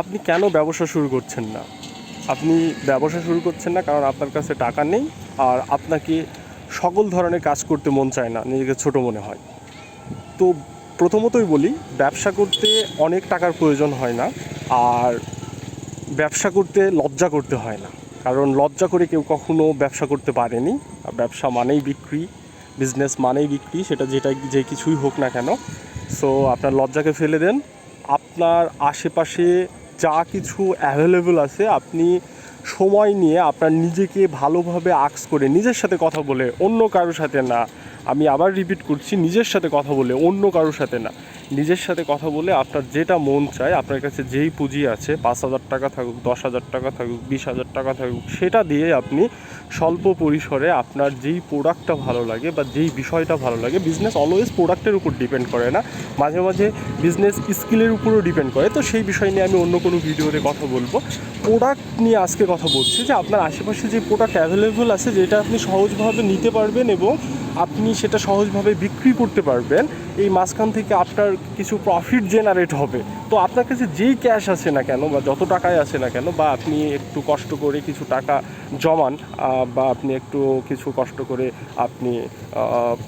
আপনি কেন ব্যবসা শুরু করছেন না? আপনি ব্যবসা শুরু করছেন না কারণ আপনার কাছে টাকা নেই আর আপনাকে সকল ধরনের কাজ করতে মন চায় না, নিজেকে ছোট মনে হয়। তো প্রথমতই বলি, ব্যবসা করতে অনেক টাকার প্রয়োজন হয় না আর ব্যবসা করতে লজ্জা করতে হয় না। কারণ লজ্জা করে কেউ কখনো ব্যবসা করতে পারেনি। ব্যবসা মানেই বিক্রি বিজনেস মানেই বিক্রি, সেটা যেটা যে কিছুই হোক না কেন। সো আপনার লজ্জাকে ফেলে দেন। আপনার আশেপাশে যা কিছু অ্যাভেলেবল আছে, আপনি সময় নিয়ে আপনার নিজেকে ভালোভাবে আক্স করে নিজের সাথে কথা বলে অন্য কারোর সাথে না। আমি আবার রিপিট করছি, নিজের সাথে কথা বলে অন্য কারোর সাথে না। নিজের সাথে কথা বলে আপনার যেটা মন চায়, আপনার কাছে যেই পুঁজি আছে, পাঁচ হাজার টাকা থাকুক, দশ হাজার টাকা থাকুক, বিশ হাজার টাকা থাকুক, সেটা দিয়ে আপনি স্বল্প পরিসরে আপনার যেই প্রোডাক্টটা ভালো লাগে বা যেই বিষয়টা ভালো লাগে বিজনেস অলওয়েজ প্রোডাক্টের উপর ডিপেন্ড করে না। মাঝে মাঝে বিজনেস স্কিলের উপরও ডিপেন্ড করে। তো সেই বিষয় নিয়ে আমি অন্য কোনো ভিডিওতে কথা বলব। প্রোডাক্ট নিয়ে আজকে কথা বলছি যে আপনার আশেপাশে যে প্রোডাক্ট অ্যাভেলেবল আছে, যেটা আপনি সহজভাবে নিতে পারবেন এবং আপনি সেটা সহজভাবে বিক্রি করতে পারবেন, এই মাঝখান থেকে আপনার কিছু প্রফিট জেনারেট হবে। তো আপনার কাছে যেই ক্যাশ আছে না কেন বা যত টাকায় আছে না কেন বা আপনি একটু কষ্ট করে কিছু টাকা জমান বা আপনি একটু কিছু কষ্ট করে আপনি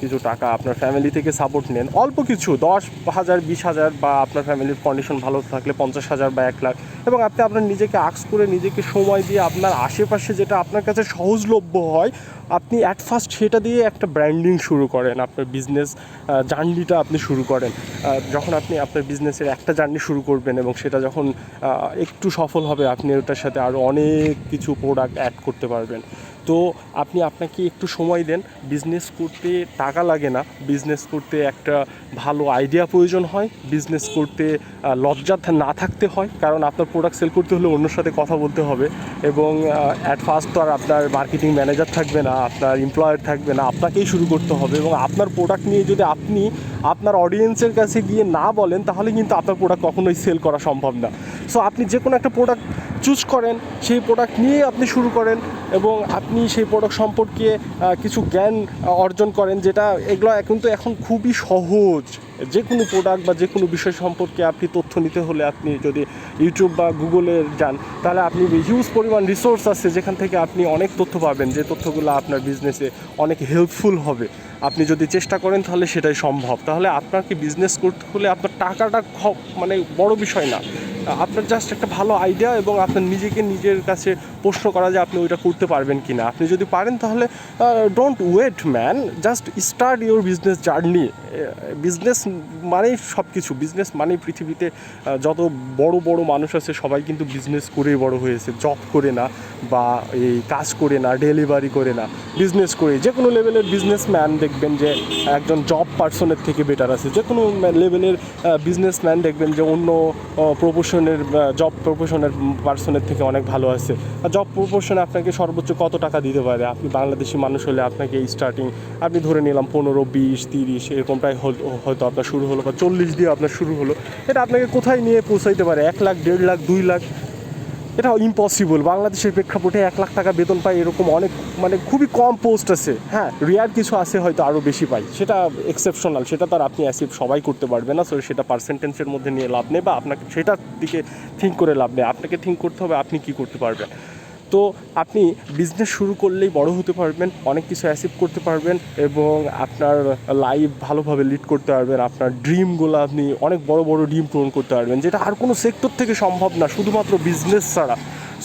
কিছু টাকা আপনার ফ্যামিলি থেকে সাপোর্ট নেন, অল্প কিছু, দশ হাজার, বিশ হাজার বা আপনার ফ্যামিলির কন্ডিশন ভালো থাকলে পঞ্চাশ হাজার বা এক লাখ এবং আপনি আপনার নিজেকে আক্স করে নিজেকে সময় দিয়ে আপনার আশেপাশে যেটা আপনার কাছে সহজলভ্য হয়, আপনি অ্যাট ফার্স্ট সেটা দিয়ে একটা ব্র্যান্ডিং শুরু করেন, আপনার বিজনেস জার্নিটা আপনি শুরু করেন। যখন আপনি আপনার বিজনেসের একটা জার্নি শুরু করবেন এবং সেটা যখন একটু সফল হবে, আপনি ওটার সাথে আরও অনেক কিছু প্রোডাক্ট অ্যাড করতে পারবেন। তো আপনি আপনাকে একটু সময় দেন। বিজনেস করতে টাকা লাগে না। বিজনেস করতে একটা ভালো আইডিয়া প্রয়োজন হয়। বিজনেস করতে লজ্জা না থাকতে হয়। কারণ আপনার প্রোডাক্ট সেল করতে হলে অন্যর সাথে কথা বলতে হবে। এবং অ্যাট ফার্স্ট তো আর আপনার মার্কেটিং ম্যানেজার থাকবে না, আপনার এমপ্লয়ার থাকবে না। আপনাকেই শুরু করতে হবে। এবং আপনার প্রোডাক্ট নিয়ে যদি আপনি আপনার অডিয়েন্সের কাছে গিয়ে না বলেন, তাহলে কিন্তু আপনার প্রোডাক্ট কখনোই সেল করা সম্ভব না। সো আপনি যে কোনো একটা প্রোডাক্ট চুজ করেন। সেই প্রোডাক্ট নিয়ে আপনি শুরু করেন। এবং আপনি সেই প্রোডাক্ট সম্পর্কে কিছু জ্ঞান অর্জন করেন যেটা এগুলো কিন্তু এখন খুবই সহজ। যে কোনো প্রোডাক্ট বা যে কোনো বিষয় সম্পর্কে আপনি তথ্য নিতে হলে আপনি যদি ইউটিউব বা গুগলে যান, তাহলে আপনি হিউজ পরিমাণ রিসোর্স আছে যেখান থেকে আপনি অনেক তথ্য পাবেন, যে তথ্যগুলো আপনার বিজনেসে অনেক হেল্পফুল হবে। আপনি যদি চেষ্টা করেন তাহলে সেটাই সম্ভব। তাহলে আপনাকে বিজনেস করতে হলে আপনার টাকাটা মানে বড় বিষয় না। আপনার জাস্ট একটা ভালো আইডিয়া এবং আপনার নিজেকে নিজের কাছে প্রশ্ন করা যে আপনি ওইটা করতে পারবেন কি না আপনি যদি পারেন তাহলে don't wait man just start your business journey business মানেই সব কিছু বিজনেস মানেই পৃথিবীতে যত বড় বড় মানুষ আছে, সবাই কিন্তু বিজনেস করেই বড় হয়েছে। জব করে না, বা এই কাজ করে না ডেলিভারি করে না। বিজনেস করে। যে কোনো লেভেলের বিজনেসম্যান দেখবেন যে, একজন জব পার্সনের থেকে বেটার আছে। যে কোনো লেভেলের বিজনেসম্যান দেখবেন যে, অন্য প্রপোশনের জব প্রপোশনের পার্সনের থেকে অনেক ভালো আছে। জব প্রফেশনে আপনাকে সর্বোচ্চ কত টাকা দিতে পারে? আপনি বাংলাদেশি মানুষ হলে আপনাকে স্টার্টিং আপনি ধরে নিলাম পনেরো, বিশ, তিরিশ এরকম প্রায় হয়তো আপনার শুরু হলো বা চল্লিশ দিয়ে আপনার শুরু হলো। এটা আপনাকে কোথায় নিয়ে পৌঁছাইতে পারে? এক লাখ, দেড় লাখ, দুই লাখ? এটা ইম্পসিবল বাংলাদেশের প্রেক্ষাপটে এক লাখ টাকা বেতন পাই এরকম অনেক মানে খুবই কম পোস্ট আছে। হ্যাঁ রিয়ার কিছু আছে হয়তো আরও বেশি পাই সেটা এক্সেপশনাল সেটা তো আর আপনি অ্যাসিভ সবাই করতে পারবে না। সো সেটা পার্সেন্টেন্সের মধ্যে নিয়ে লাভ নেই বা আপনাকে সেটার দিকে থিঙ্ক করে লাভ নেই। আপনাকে থিঙ্ক করতে হবে আপনি কি করতে পারবেন। তো আপনি বিজনেস শুরু করলেই বড় হতে পারবেন, অনেক কিছু অ্যাচিভ করতে পারবেন এবং আপনার লাইফ ভালোভাবে লিড করতে পারবেন, আপনার ড্রিমগুলো আপনি অনেক বড় বড় ড্রিম পূরণ করতে পারবেন, যেটা আর কোনো সেক্টর থেকে সম্ভব না, শুধুমাত্র বিজনেস ছাড়া।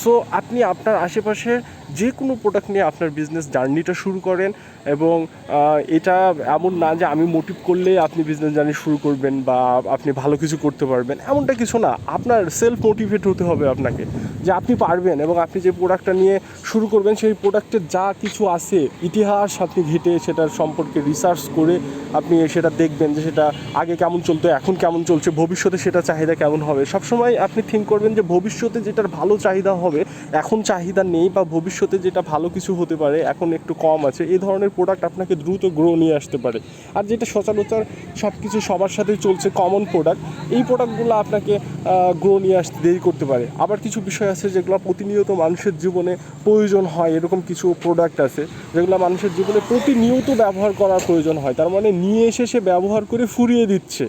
সো আপনি আপনার আশেপাশের যে কোনো প্রোডাক্ট নিয়ে আপনার বিজনেস জার্নিটা শুরু করেন এবং এটা এমন না যে আমি মোটিভ করলে আপনি বিজনেস জার্নি শুরু করবেন বা আপনি ভালো কিছু করতে পারবেন। এমনটা কিছু না। আপনার সেলফ মোটিভেট হতে হবে আপনাকে যে আপনি পারবেন এবং আপনি যে প্রোডাক্টটা নিয়ে শুরু করবেন, সেই প্রোডাক্টের যা কিছু আছে, ইতিহাস আপনি ঘেটে সেটার সম্পর্কে রিসার্চ করে আপনি সেটা দেখবেন যে সেটা আগে কেমন চলতো, এখন কেমন চলছে, ভবিষ্যতে সেটা চাহিদা কেমন হবে। সবসময় আপনি থিঙ্ক করবেন যে ভবিষ্যতে যেটার ভালো চাহিদা হবে, এখন চাহিদা নেই বা ভবিষ্যতে যেটা ভালো কিছু হতে পারে, এখন একটু কম আছে, এই ধরনের প্রোডাক্ট আপনাকে দ্রুত গ্রো নিয়ে আসতে পারে। আর যেটা সচরাচর সব কিছু সবার সাথেই চলছে কমন প্রোডাক্ট এই প্রোডাক্টগুলো আপনাকে গ্রো নিয়ে আসতে দেরি করতে পারে। আবার কিছু বিষয় আছে যেগুলো প্রতিনিয়ত মানুষের জীবনে প্রয়োজন হয়, এরকম কিছু প্রোডাক্ট আছে, যেগুলো মানুষের জীবনে প্রতিনিয়ত ব্যবহার করার প্রয়োজন হয়। তার মানে নিয়ে এসে সে ব্যবহার করে ফুরিয়ে দিচ্ছে।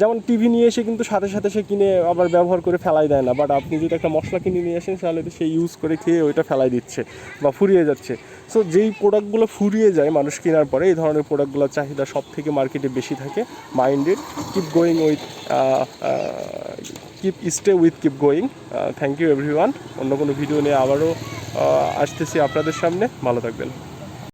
যেমন টিভি নিয়ে এসে কিন্তু সাথে সাথে সে কিনে আবার ব্যবহার করে ফেলাই দেয় না। বাট আপনি যদি একটা মশলা কিনে নিয়ে আসেন, তাহলে তো সে ইউজ করে খেয়ে ওইটা ফেলাই দিচ্ছে বা ফুরিয়ে যাচ্ছে। সো যেই প্রোডাক্টগুলো ফুরিয়ে যায় মানুষ কেনার পরে, এই ধরনের প্রোডাক্টগুলোর চাহিদা সব থেকে মার্কেটে বেশি থাকে। Minded keep going with keep stay with keep going thank you everyone অন্য কোনো ভিডিও নিয়ে আবারও আসতেছি আপনাদের সামনে। ভালো থাকবেন।